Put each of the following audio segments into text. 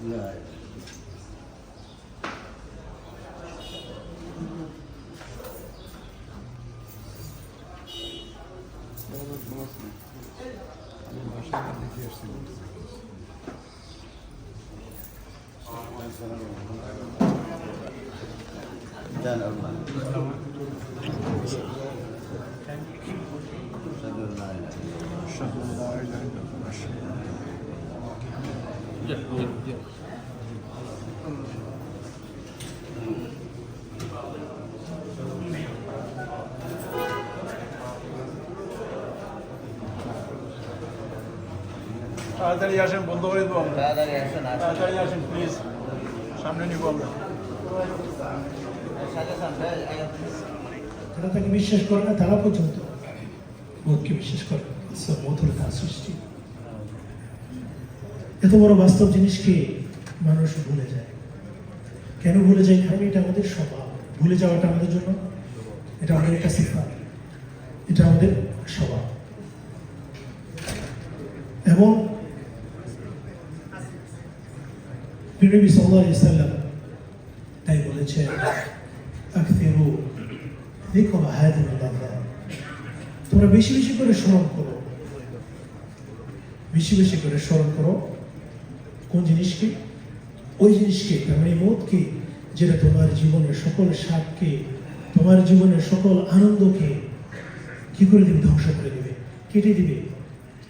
Right. Başına ne diyorsun? Sen Allah'ın. Sen Allah'ın. Gel, gel, gel. Father Yashin, Bundori Dwam. Father Yashin, Father Yashin, please. সামনে নিব আমরা। তাকে বিশ্বাস করে না, তারা পর্যন্ত মতকে বিশ্বাস করে মত তার সৃষ্টি। এত বড় বাস্তব জিনিসকে মানুষ ভুলে যায়। কেন ভুলে যায়? কারণ এটা আমাদের স্বভাব। ভুলে যাওয়াটা আমাদের জন্য এটা আমাদের একটা সিফা এটা আমাদের স্বভাব। এবং বিনবী সাল্লাহ সাল্লাম তাই বলেছে আকফিরু দেখো হায়াতুল্লাহ তোমরা বেশি বেশি করে স্মরণ করো বেশি বেশি করে স্মরণ করো কোন জিনিসকে ওই জিনিসকে মানে মতকে যেটা তোমার জীবনের সকল স্বাদকে তোমার জীবনের সকল আনন্দকে কি করে দিবে ধ্বংস করে দিবে কেটে দিবে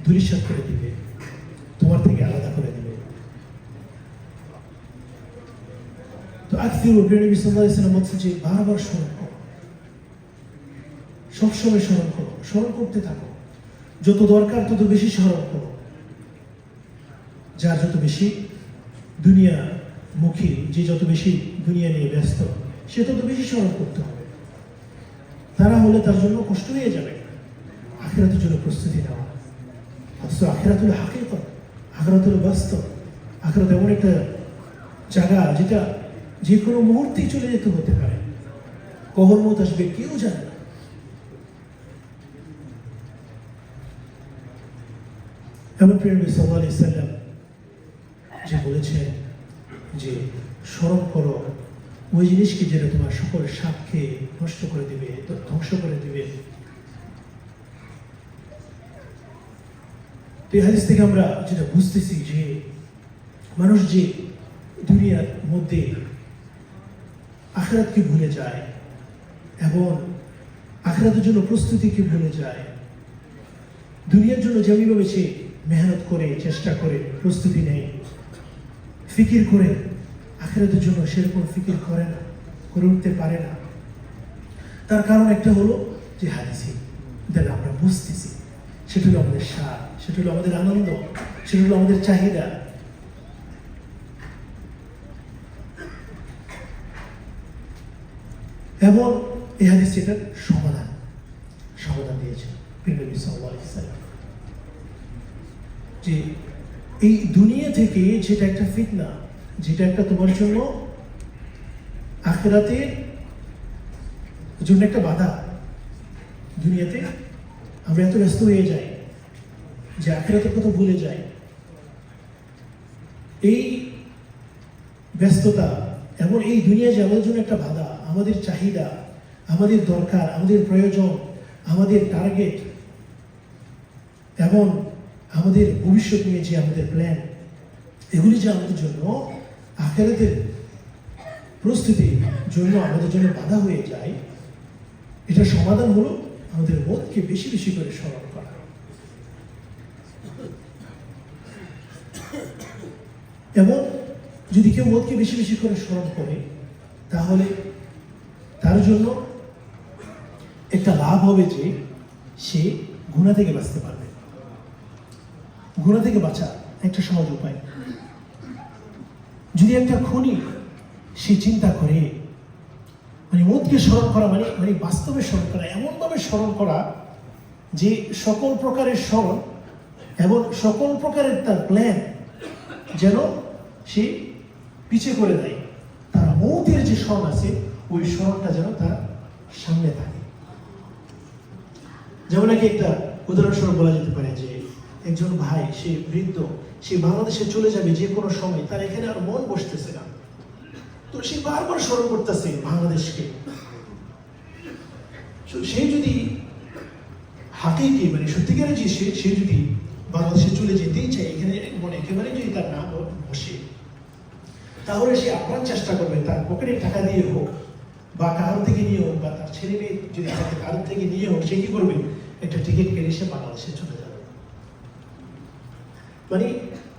দুরিশ্বাস করে দিবে তোমার থেকে আলাদা করে দিবে তো ও প্রিয় নবী সাল্লাল্লাহু আলাইহি ওয়াসাল্লাম বলছে যে বারবার স্মরণ করো। সবসময় স্মরণ করো। স্মরণ করতে থাকো। যত দরকার তত বেশি স্মরণ করো। যার যত বেশি দুনিয়া মুখী, যে যত বেশি দুনিয়া নিয়ে ব্যস্ত, সে তত বেশি স্মরণ করতে হবে। তারা হলে তার জন্য কষ্ট হয়ে যাবে। আখেরাতের জন্য প্রস্তুতি নেওয়া। অথচ আখেরাত হলো হাকিকত আখেরাত হলো বাস্তব। আখেরাত এমন একটা জায়গা যেটা যে কোনো মুহূর্তেই চলে যেতে হতে পারে। কখন মত আসবে কেউ জানে না। এমন নবী সাল্লাল্লাহু সাল্লাম যে বলেছেন যে, স্মরণ করো, ওই জিনিসকে যেটা তোমার সকল সাপকে নষ্ট করে দিবে, ধ্বংস করে দিবে। এই হাদিস থেকে আমরা যেটা বুঝতেছি যে, মানুষ যে দুনিয়ার মধ্যে আখরাতকে ভুলে যায়। এবং আখরাতের জন্য প্রস্তুতিকে ভুলে যায়। দুনিয়ার জন্য যেমনিভাবে সে মেহনত করে, চেষ্টা করে, প্রস্তুতি নেয়, ফিকির করে, আখেরাতের জন্য সেরকম ফিকির করে না, করে উঠতে পারে না। তার কারণ একটা হলো যে হাদিসি যেটা আমরা বুঝতেছি, সেটা হলো আমাদের স্বাদ, সেটা হলো আমাদের আনন্দ, সেটা হলো আমাদের চাহিদা। এবং এই হাদিস এটার সমাধান সমাধান দিয়েছেন যে এই দুনিয়া থেকে যেটা একটা ফিতনা, যেটা একটা তোমার জন্য আখেরাতের জন্য একটা বাধা, দুনিয়াতে আমরা এত ব্যস্ত হয়ে যাই যে আখেরাতের কথা ভুলে যাই। এই ব্যস্ততা এবং এই দুনিয়া যে আমাদের জন্য একটা বাধা আমাদের চাহিদা, আমাদের দরকার, আমাদের প্রয়োজন, আমাদের টার্গেট এবং আমাদের ভবিষ্যৎ নিয়ে যে আমাদের প্ল্যান এগুলি যে আমাদের জন্য আখেরাতের প্রস্তুতির জন্য আমাদের জন্য বাধা হয়ে যায় এটার সমাধান হলো আমাদের মতকে বেশি বেশি করে স্মরণ করা। এবং যদি কেউ মতকে বেশি বেশি করে স্মরণ করে, তাহলে তার জন্য একটা লাভ হবে যে সে গুণা থেকে বাঁচতে পারবে। গুণা থেকে বাঁচা একটা সহজ উপায়। যদি একটা খনি সে চিন্তা করে মানে মতকে স্মরণ করা মানে মানে বাস্তবে স্মরণ করা, এমনভাবে স্মরণ করা যে সকল প্রকারের স্মরণ এবং সকল প্রকারের তার প্ল্যান যেন সে পিছিয়ে করে দেয়। তার মৌতের যে স্মরণ আছে ওই স্মরণটা যেন তার সামনে থাকে। যেমন নাকি একটা উদাহরণস্বরূপ বলা যেতে পারে যে, একজন ভাই, সে বৃদ্ধ, সে বাংলাদেশে চলে যাবে যে কোনো সময়, তার এখানে আর মন বসতেছে না। তো সে বারবার স্মরণ করতেছে বাংলাদেশকে। সে যদি হাকিকি মানে সত্যিকারে যে সে সে যদি বাংলাদেশে চলে যেতেই চায়, এখানে মানে একেবারে যদি তার না বসে, তাহলে সে আপ্রাণ চেষ্টা করবে, তার পকেটে টাকা দিয়ে হোক বা কারোর থেকে নিয়ে হোক বা তার ছেলে মেয়ে যদি থাকে কারোর থেকে নিয়ে হোক, সে কি করবে? একটা টিকিট কেটে সে বাংলাদেশে চলে যাবে। মানে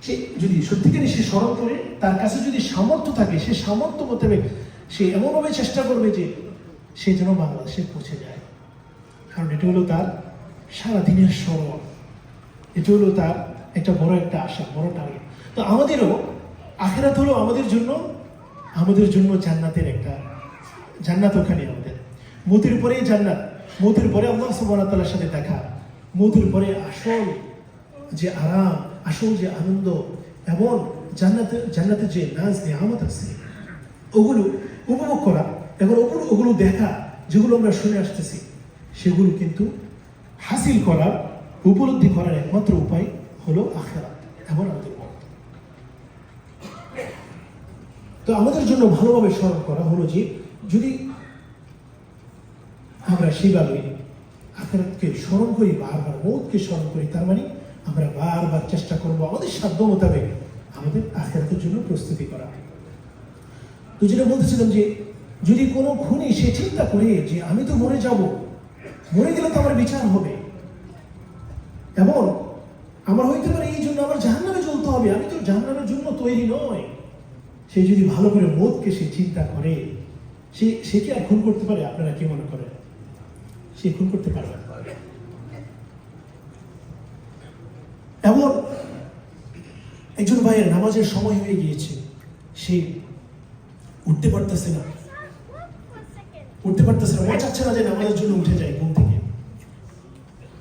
সে যদি সত্যিকারে সে স্মরণ করে, তার কাছে যদি সামর্থ্য থাকে, সে সামর্থ্য মোতাবেক সে এমনভাবে চেষ্টা করবে যে সে যেন বাংলাদেশে পৌঁছে যায়। কারণ এটা হলো তার সারাদিনের স্মরণ। এটা হলো তার একটা বড় একটা আশা, বড় টার্গেট তো আমাদেরও আখেরাত হলো আমাদের জন্য আমাদের জন্য জান্নাতের একটা জান্নাত ওখানে আমাদের। মতির পরে জান্নাত, মতির পরে আল্লাহ ওয়া সাথে দেখা, মতির পরে আসল যে আরাম, আসল যে আনন্দ এবং জান্নাতে জান্নাতে যে নাজ নিয়ামত আছে, ওগুলো উপভোগ করা এবং ওগুলো ওগুলো দেখা, যেগুলো আমরা শুনে আসতেছি, সেগুলো কিন্তু হাসিল করার, উপলব্ধি করার একমাত্র উপায় হলো আখেরাত এবং আমাদের তো আমাদের জন্য ভালোভাবে স্মরণ করা হলো যে যদি আমরা সেভাবে আখেরাতকে স্মরণ করি, বারবার মৌতকে স্মরণ করি, তার মানে আমরা বারবার চেষ্টা করব আমাদের সাধ্য মোতাবেক আমাদের আখেরাতের জন্য প্রস্তুতি করা। তো যেটা বলতেছিলাম যে, যদি কোনো খুনি সে চিন্তা করে যে, আমি তো মরে যাব, মরে গেলে তো আমার বিচার হবে। এবং আমার হইতে পারে এই জন্য আমার জাহান্নামে চলতে হবে, আমি তো জাহান্নামের জন্য তৈরি নয় সে যদি ভালো করে মদকে সে চিন্তা করে সে সে কি আর খুন করতে পারে? আপনারা কি মনে করেন? সে খুন করতে পারবে এমন একজন ভাইয়ের নামাজের সময় হয়ে গিয়েছে, সে উঠতে পারতেছে না। উঠতে পারতেছে না। মন চাচ্ছে না যে নামাজের জন্য উঠে যায় ঘুম থেকে।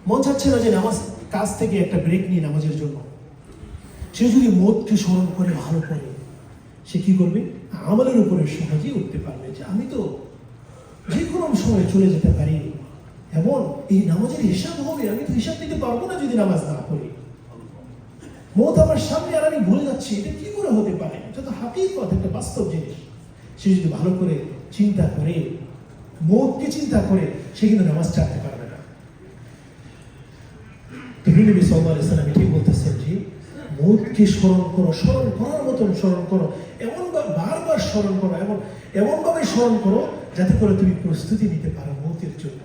মন চাচ্ছে না যে নামাজ, কাজ থেকে একটা ব্রেক নিয়ে নামাজের জন্য। সে যদি মদকে স্মরণ করে, ভালো করে, সে কি করবে? আমলের উপরে সহজেই উঠতে পারবে যে আমি তো যে কোনো সময় চলে যেতে পারি। এমন এই নামাজের হিসাব হবে, আমি তো হিসাব দিতে পারব না যদি নামাজ না পড়ি। মত আমার সামনে আর আমি ভুলে যাচ্ছি, এটা কি করে হতে পারে? এটা তো হাকিকত একটা বাস্তব জিনিস। সে যদি ভালো করে চিন্তা করে, মতকে চিন্তা করে, সে কিন্তু নামাজ চাকতে পারবে না। নবী সাল্লাল্লাহু আলাইহি সাল্লাম বলতেছেন যে, মতকে স্মরণ করো, স্মরণ করার মতন স্মরণ করো। এমন বারবার স্মরণ করো এবং এমনভাবে স্মরণ করো যাতে করে তুমি প্রস্তুতি নিতে পারো মতের জন্য।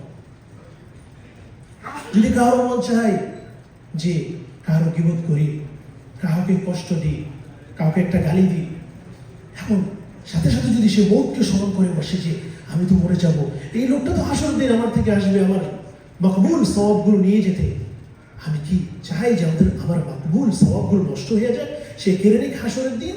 যদি কারও মন চায় যে কারও বিবোধ করি, কাউকে কষ্ট দিই, কাউকে একটা গালি দিই এখন সাথে সাথে যদি সে মৌতকে স্মরণ করে বসে যে আমি তো মরে যাব, এই লোকটা তো হাসর দিন আমার থেকে আসবে, আমার মকবুল স্বভাবগুলো নিয়ে যেতে। আমি কি চাই যে আমাদের, আমার মকবুল স্বভাবগুলো নষ্ট হয়ে যায়? সে কেড়ে নিক হাসরের দিন?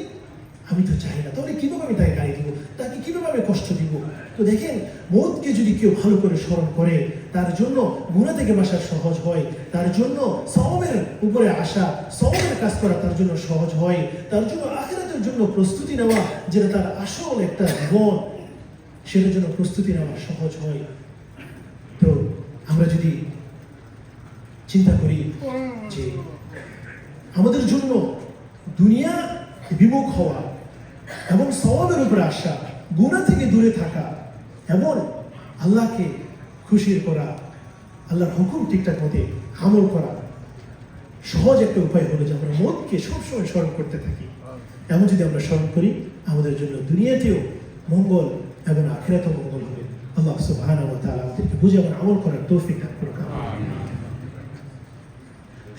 আমি তো চাই না। তাহলে কীভাবে আমি তাকে গাড়ি দিব? তাকে কীভাবে আমি কষ্ট দিব? তো দেখেন মৌতকে যদি কেউ ভালো করে স্মরণ করে, তার জন্য গুণা থেকে বাসা সহজ হয়, তার জন্য সবের উপরে আসা সবের কাজ করা তার জন্য সহজ হয়, তার জন্য আখেরাতের জন্য প্রস্তুতি নেওয়া, যেটা তার আসল একটা জীবন, সেটার জন্য প্রস্তুতি নেওয়া সহজ হয়। তো আমরা যদি চিন্তা করি যে আমাদের জন্য দুনিয়া বিমুখ হওয়া এবং সওয়াবের উপরে আসা গুণা থেকে দূরে থাকা এবং আল্লাহকে খুশির করা, আল্লাহর হুকুম ঠিকঠাক মতে আমল করা সহজ একটা উপায় হলো যে আমরা মনকে সবসময় স্মরণ করতে থাকি। এমন যদি আমরা স্মরণ করি, আমাদের জন্য দুনিয়াতেও মঙ্গল এবং আখিরাতেও মঙ্গল হবে। আল্লাহ তাআলা আমাদেরকে বুঝে এবং আমল করার তৌফিক দান করুন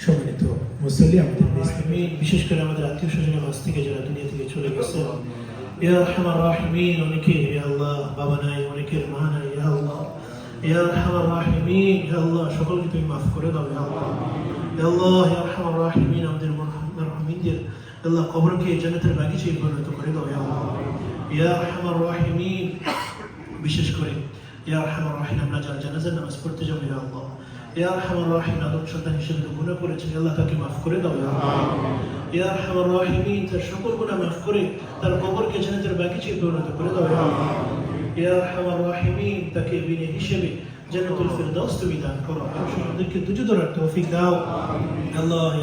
সম্মানিত মুসল্লি আমাদের বিশেষ করে আমাদের আত্মীয় স্বজনের কাছ থেকে যারা দুনিয়া থেকে চলে গেছে ইয়া রহমান রাহিমিন, অনেকে ইয়া আল্লাহ, বাবা নাই অনেকের মা নাই, ইয়া আল্লাহ। ইয়া রহমান রাহিমিন, ইয়া আল্লাহ, সকলকে তুমি মাফ করে দাও, ইয়া আল্লাহ। ইয়া আল্লাহ, ইয়া রহমান রাহিমিন, আমাদের মারহামিনদের আল্লাহ কবরকে জান্নাতের বাগিচায় পরিণত করে দাও, ইয়া আল্লাহ। ইয়া রহমান রাহিমিন, বিশেষ করে ইয়া রহমান রাহিম আমরা যারা জানাজার নামাজ পড়তে যাব, ইয়া আল্লাহ। আরহামার রাহিম আদম সন্তান হিসেবে তো গুনাহ করেছেন। আল্লাহ তাকে মাফ করে দাও তার সকল মাফ করে তার কবরকে বাগিচায় পরিণত করে দাও আল্লাহ। তাকে বিনে হিসেবে জান্নাতুল ফিরদাউস তুমি দান করো। আমাদেরকে দুজো ধরার তৌফিক দাও। আল্লাহ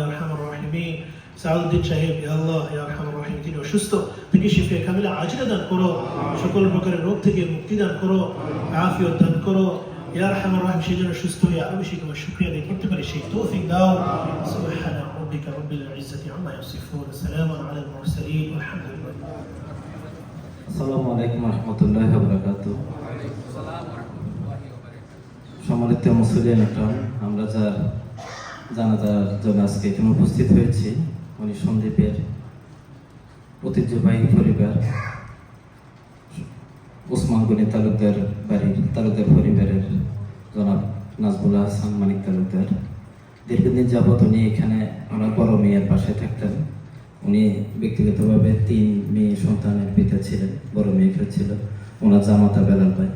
সাউদ্দিন সাহেব আল্লাহ আরহামার রাহিম তিনি অসুস্থ। তিনি শিফে কামিলা আজিলা দান করো। সকল প্রকারের রোগ থেকে মুক্তি দান করো। আফিয়ত দান করো। সেই জন্য সুস্থ হয়ে আরও বেশি তোমার আদায় করতে পারি। সেই তৌফিক দাও। সুবহানা রাব্বিকা রাব্বিল ইজ্জাতি আম্মা আলাল মুরসালিন। আলহামদুলিল্লাহ। আসসালামু আলাইকুম রহমতুল্লাহ বরকাত সম্মানিত মুসলিম আমরা যার জানাজার জন্য আজকে এখানে উপস্থিত হয়েছি, উনি সন্দীপের ঐতিহ্যবাহী পরিবার। ওসমান গনি তালুকদার বাড়ির, তালুকদার পরিবারের জনাব নাজবুল্লাহ হাসান মানিক তালুকদার। দীর্ঘদিন যাবৎ উনি এখানে আমার বড় মেয়ের পাশে থাকতেন। উনি ব্যক্তিগতভাবে তিন মেয়ে সন্তানের পিতা ছিলেন, বড় মেয়েকে ছিল। ওনার জামাতা বেলাল ভাই।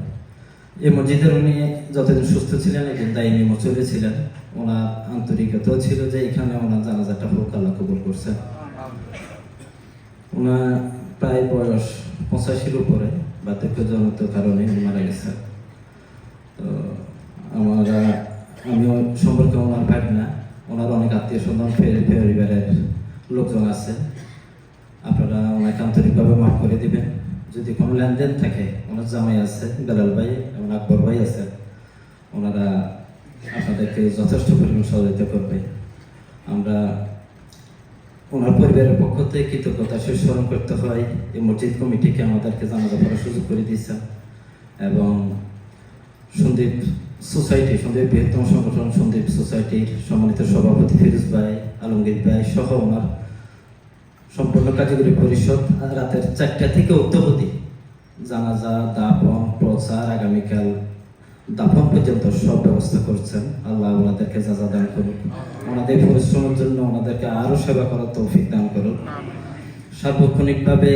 এই মসজিদের উনি যতদিন সুস্থ ছিলেন একজন দায়ী মচুরে ছিলেন। ওনার আন্তরিকতাও ছিল যে এখানে ওনার জানাজাটা হোক, আল্লাহ কবুল করছেন ওনার প্রায় বয়স পঁচাশির উপরে। বার্ধক্যজনিত কারণে মারা গেছেন। তো আমরা আমিও সম্পর্কে ওনার ভাই না, ওনার অনেক আত্মীয় স্বজন পরিবারের লোকজন আছে। আপনারা ওনাকে আন্তরিকভাবে মাফ করে দিবেন। যদি কোনো লেনদেন থাকে, ওনার জামাই আছে, বেলাল ভাই এবং আকবর ভাই আছে, ওনারা আপনাদেরকে যথেষ্ট পরিমাণ সহযোগিতা করবে। আমরা ওনার পরিবারের পক্ষ থেকে কৃতজ্ঞতা স্মরণ করতে হয়। এই মসজিদ কমিটিকে আমাদেরকে জানাতে করার সুযোগ করে দিয়েছেন এবং সন্দীপ সোসাইটি, সন্দীপ বৃহত্তম সংগঠন সন্দীপ সোসাইটির সম্মানিত সভাপতি ফিরোজ ভাই, আলমগীর ভাই সহ ওনার সম্পূর্ণ কার্যকরী পরিষদ রাতের চারটা থেকে অদ্যবধি জানাজা, দাপন, প্রচার আগামীকাল দাপন পর্যন্ত সব ব্যবস্থা করছেন। আল্লাহ ওনাদেরকে যাজা দান করুন ওনাদের পরিশ্রমের জন্য ওনাদেরকে আরও সেবা করার তৌফিক দান করুন সার্বক্ষণিকভাবে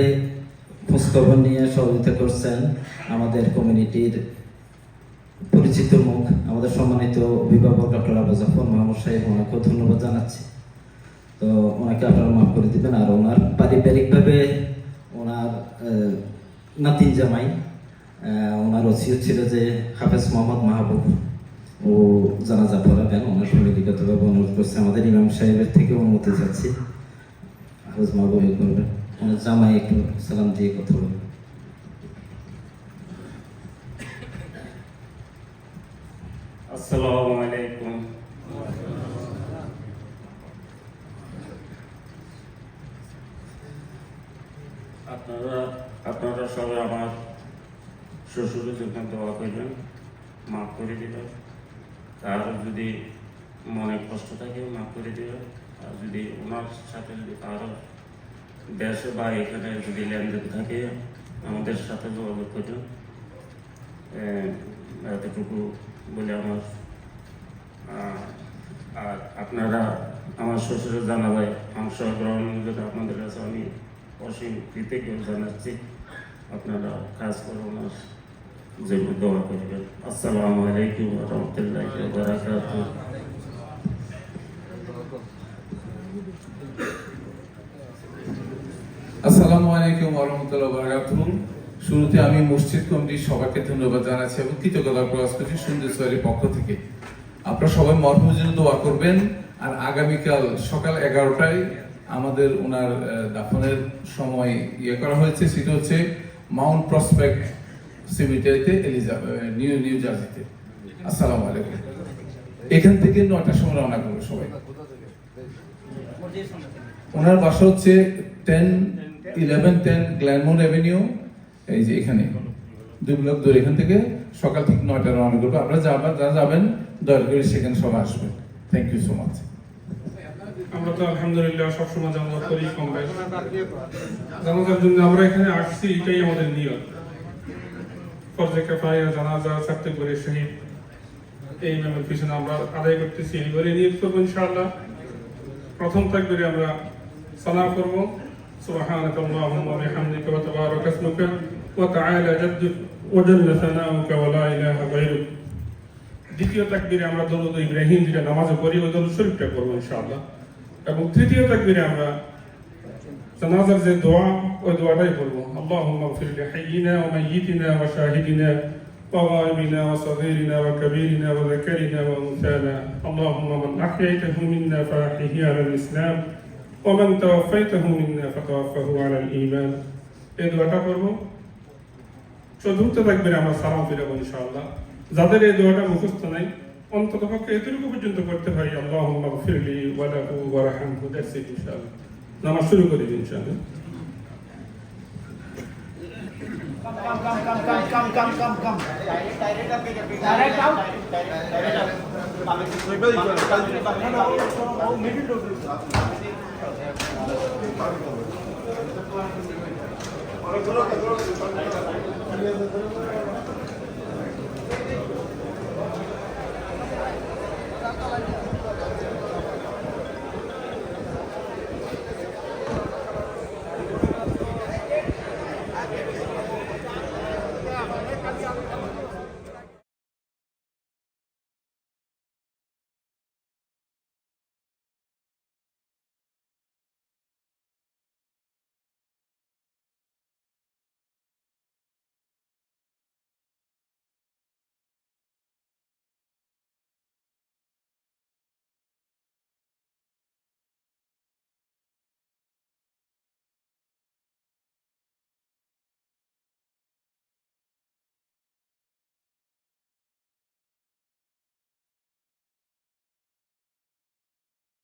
খোঁজখবর নিয়ে সহযোগিতা করছেন আমাদের কমিউনিটির পরিচিত মুখ, আমাদের সম্মানিত অভিভাবক ডক্টর আবু জাফর মাহমুদ সাহেব, ওনাকেও ধন্যবাদ জানাচ্ছি। তো ওনাকে আপনারা মাফ করে দিবেন। আর ওনার পারিবারিকভাবে ওনার নাতিন জামাই ওনার ওসিয়ত ছিল যে হাফেজ মোহাম্মদ মাহবুব। ও জানাজা পড়াবেন, ওনার ফ্যামিলিগতভাবে অনুরোধ করছে। আমাদের ইমাম সাহেবের থেকে অনুমতি চাচ্ছি। হাফেজ মাহবুব করবেন। ওনার জামাই একটু সালাম দিয়ে কথা বলবেন আসসালামু আলাইকুম। আপনারা আপনারা সবাই আমার শ্বশুরের জন্য দোয়া করবেন মাফ করে দিবেন আর যদি মনে কষ্ট থাকে মাফ করে দিবেন আর যদি ওনার সাথে যদি কারও দেশে বা এখানে যদি লেনদেন থাকে আমাদের সাথে যোগাযোগ করবেন আহ, এতটুকু বলে আমার। আর আপনারা আমার শ্বশুরের জানাবায় অংশগ্রহণ যদি আপনাদের কাছে আমি অসীম কৃতজ্ঞ জানাচ্ছি। আপনারা কাজ করে ওনার জন্য দোয়া করবেন। আসসালামু আলাইকুম রহমতুল্লাহ বারাকাতুহ। আসসালামু আলাইকুম ওরহমতুল্লাহ বারাকাতুহ। শুরুতে আমি মসজিদ কমিটির সবাইকে ধন্যবাদ জানাচ্ছি এবং কৃতজ্ঞতা প্রকাশ করছি সুন্দর পক্ষ থেকে। আপনারা সবাই মরহুমের দোয়া করবেন। আর আগামীকাল সকাল এগারোটায় আমাদের ওনার দাফনের সময় ইয়ে করা হয়েছে। সেটা হচ্ছে মাউন্ট প্রসপেক্ট সিমিটারিতে নিউ নিউ জার্সিতে। আসসালামু আলাইকুম। এখান থেকে নয়টার সময় রওনা করব সবাই। ওনার বাসা হচ্ছে ten eleven ten Glenmore avenue, এই যে এখানে। দুই ব্লক দূরে। এখান থেকে সকাল ঠিক নয়টা রওনা করব। আপনারা যাবেন যারা যাবেন, দয়া করে সেখানে সবাই আসবেন। থ্যাংক ইউ সো মাচ আমরা তো আলহামদুলিল্লাহ সবসময় জানাজা করি, কম বেশ। জানাজার জন্য আমরা এখানে আসছি, এটাই আমাদের নিয়ত। ফরজে কেফায়া জানাজা সাথে করে শহীদ এই নামের পিছনে আমরা আদায় করতেছি এইবারে নিয়ত করবো ইনশাআল্লাহ প্রথম থাকবে আমরা সালাম করবো سبحانك اللهم وبحمدك وتبارك اسمك وتعالى جدك وجل ثناؤك ولا اله غيرك দ্বিতীয় তাকবিরে আমরা দরুদ ইব্রাহিম যেটা নামাজে পড়ি ওই দরুদ শরীফটা করবো ইনশাআল্লাহ এবং তৃতীয় তাকবিরে আমরা জানাজার যে দোয়া ওই দোয়াটাই করবো আল্লাহুম্মা গফির লিহাইয়িনা ওয়া মাইয়িতিনা ওয়া শাহিদিনা وغائبنا وصغيرنا وكبيرنا وذكرنا وأنثانا اللهم من أحييته منا فأحيه على الإسلام ومن توفيته منا فتوفه على الإيمان এই দোয়াটা করবো চতুর্থ তাকবিরে আমরা সালাম ফিরাবো ইনশাআল্লাহ যাদের এই দোয়াটা মুখস্থ নাই অন্তত পক্ষে এতটুকু পর্যন্ত করতে পারি আল্লাহুম্মা গফিরলি ওয়া লাহু ওয়া রাহমহু দ্যাটস ইট ইনশাআল্লাহ নামাজ শুরু করি ইনশাআল্লাহ Come, come, come, come, come, come, come, come. Direct up, direct out. Direct out. No, no, oh, middle this.